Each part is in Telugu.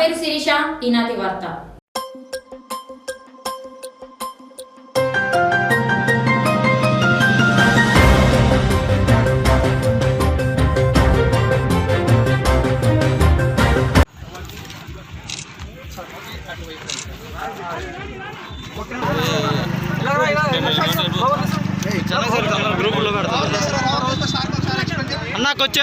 పేరు శిరీష ఈనాటి వార్త గ్రూపుల్లో పెడతాం అన్న కొంచెం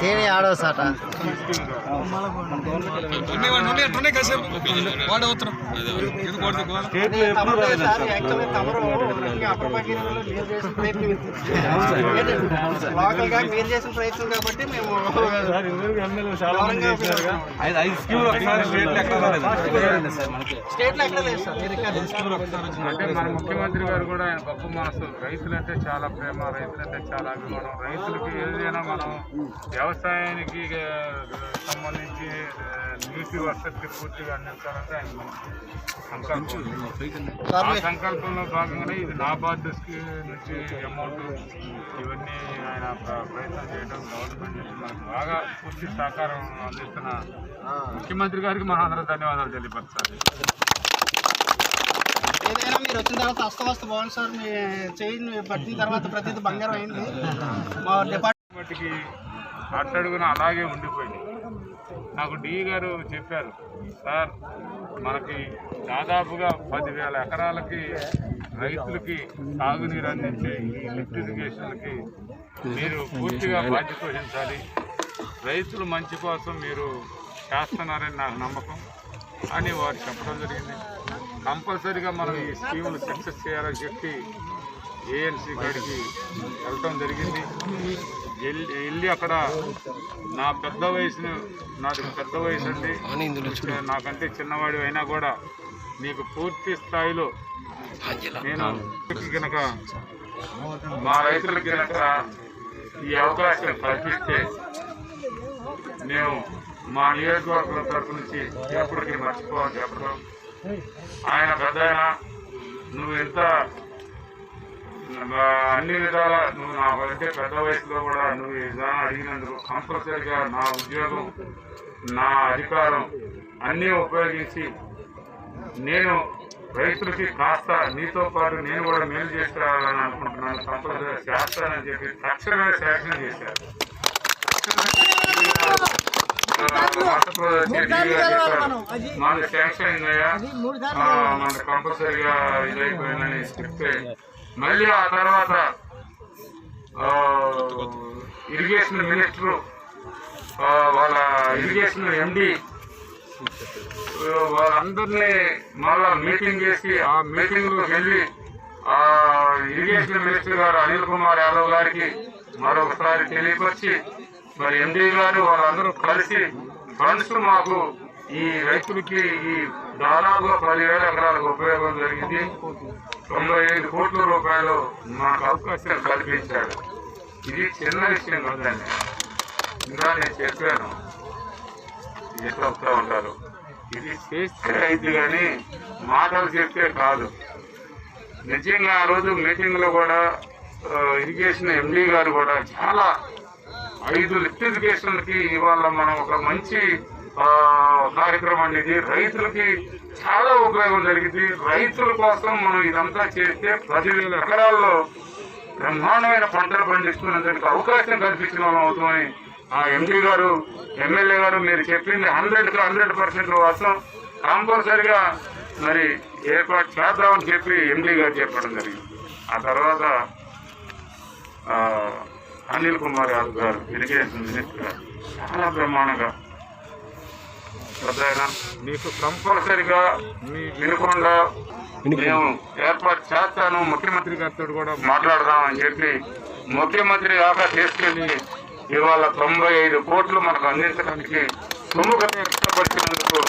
తేనె ఆడో సాట? లోకల్గా మీరు చేసిన ప్రయత్నం కాబట్టి మేము స్టేట్లో ఎక్కడ లేదు సార్ మీరు ఇక్కడ. అంటే మన ముఖ్యమంత్రి గారు కూడా ఆయన గొప్ప మనసు. రైతులంటే చాలా ప్రేమ రైతులంటే చాలా అభిమానం. రైతులకి ఏదైనా మనం వ్యవసాయానికి సంబంధించి నీటి వసతి పూర్తిగా అందించాలంటే ఆయన సంకల్పం. ఆ సంకల్పంలో భాగంగానే ఇది నాబార్డు నుంచి అమౌంట్ ఇవన్నీ ఆయన ప్ర- ప్రయత్నం చేయడం గవర్నమెంట్ నుంచి మనకు బాగా పూర్తి సహకారం అందిస్తున్న ముఖ్యమంత్రి గారికి మన అందరూ ధన్యవాదాలు తెలియపరచాలి ఏదైనా మీరు వచ్చిన తర్వాత అస్తవస్త బాగుంది సార్ మీ చైన్ పట్టిన తర్వాత ప్రతిదీ బంగారం అయింది. మా డిపార్ట్మెంట్కి అట్టడుగున అలాగే ఉండిపోయింది. నాకు డి గారు చెప్పారు సార్ మనకి దాదాపుగా పదివేల ఎకరాలకి రైతులకి సాగునీరు అందించే ఈ లిఫ్ట్ ఇరిగేషన్లకి మీరు పూర్తిగా బాధ్యత వహించాలి రైతుల మంచి కోసం మీరు చేస్తున్నారని నాకు నమ్మకం అని వారు చెప్పడం జరిగింది. కంపల్సరీగా మనం ఈ స్కీములు సక్సెస్ చేయాలని చెప్పి ఏఎన్సీ గారికి వెళ్ళటం జరిగింది. వెళ్ళి అక్కడ నా పెద్ద వయసును నాది పెద్ద వయసు అండి. నాకంటే చిన్నవాడి అయినా కూడా నీకు పూర్తి స్థాయిలో నేను కనుక మా రైతులకి కనుక ఈ అవకాశం కల్పిస్తే మేము మా నియోజకవర్గం తరపు నుంచి ఎప్పటికీ మర్చిపోవని చెప్పడం ఆయన పెద్ద నువ్వు ఎంత అన్ని విధాల నువ్వు నా అంటే పెద్ద వయసులో కూడా నువ్వు ఈ విధానం అడిగినందుకు కంపల్సరిగా నా ఉద్యోగం నా అధికారం అన్నీ ఉపయోగించి నేను రైతులకి కాస్త నీతో పాటు నేను కూడా మేలు చేస్తానని అనుకుంటున్నాను. కంపల్సరిగా చేస్తానని చెప్పి తక్షణమే శాసనం చేశారు. శాంక్షన్ అయిందయ్యా. కంపల్సరిగా ఇదైపోయిందని చెప్తే మళ్ళీ ఆ తర్వాత ఇరిగేషన్ మినిస్టర్ వాళ్ళ ఇరిగేషన్ ఎండి వాళ్ళందరినీ మళ్ళా మీటింగ్ చేసి ఆ మీటింగ్లో వెళ్ళి ఆ ఇరిగేషన్ మినిస్టర్ గారు అనిల్ కుమార్ యాదవ్ గారికి మరొకసారి తెలియపరిచి మరి ఎంపీ గారు వాళ్ళందరూ కలిసి ఫండ్స్ మాకు ఈ రైతులకి ఈ దాదాపుగా పదివేల ఎకరాలకు ఉపయోగం జరిగింది. తొంభై ఐదు కోట్ల రూపాయలు మాకు అవకాశం కల్పించాడు ఇది చిన్న విషయం కదండి. ఇంకా నేను చెప్పాను. ఎట్లా వస్తూ ఉంటారు. ఇది చేస్తే అయితే కానీ మాటలు చెప్తే కాదు. నిజంగా ఆ రోజు మీటింగ్లో కూడా ఇరిగేషన్ ఎండీ గారు కూడా చాలా ఐదు లిఫ్ట్ ఇరిగేషన్లకి ఇవాళ మనం ఒక మంచి కార్యక్రమం ఇది రైతులకి చాలా ఉపయోగం జరిగింది. రైతుల కోసం మనం ఇదంతా చేస్తే పదివేల ఎకరాల్లో బ్రహ్మాండమైన పంటలు పండిస్తున్నందుకు అవకాశం కల్పించిన వాళ్ళం అవుతామని ఆ ఎంపీ గారు ఎమ్మెల్యే గారు మీరు చెప్పింది హండ్రెడ్కి హండ్రెడ్ పర్సెంట్ వాస్తవం. కంపల్సరిగా మరి ఏర్పాటు చేద్దామని చెప్పి ఎండీ గారు చెప్పడం జరిగింది. ఆ తర్వాత అనిల్ కుమార్ యాదవ్ గారు ఇరిగేషన్ మినిస్టర్ గారు. చాలా బ్రహ్మాండంగా. మీకు కంపల్సరిగా మీ వినకుండా మేము ఏర్పాటు చేస్తాను. ముఖ్యమంత్రి గారితో కూడా మాట్లాడదాం అని చెప్పి ముఖ్యమంత్రి దాకా తీసుకెళ్ళి ఇవాళ తొంభై ఐదు కోట్లు మనకు అందించడానికి సుముఖంగా ఇష్టపడినందుకు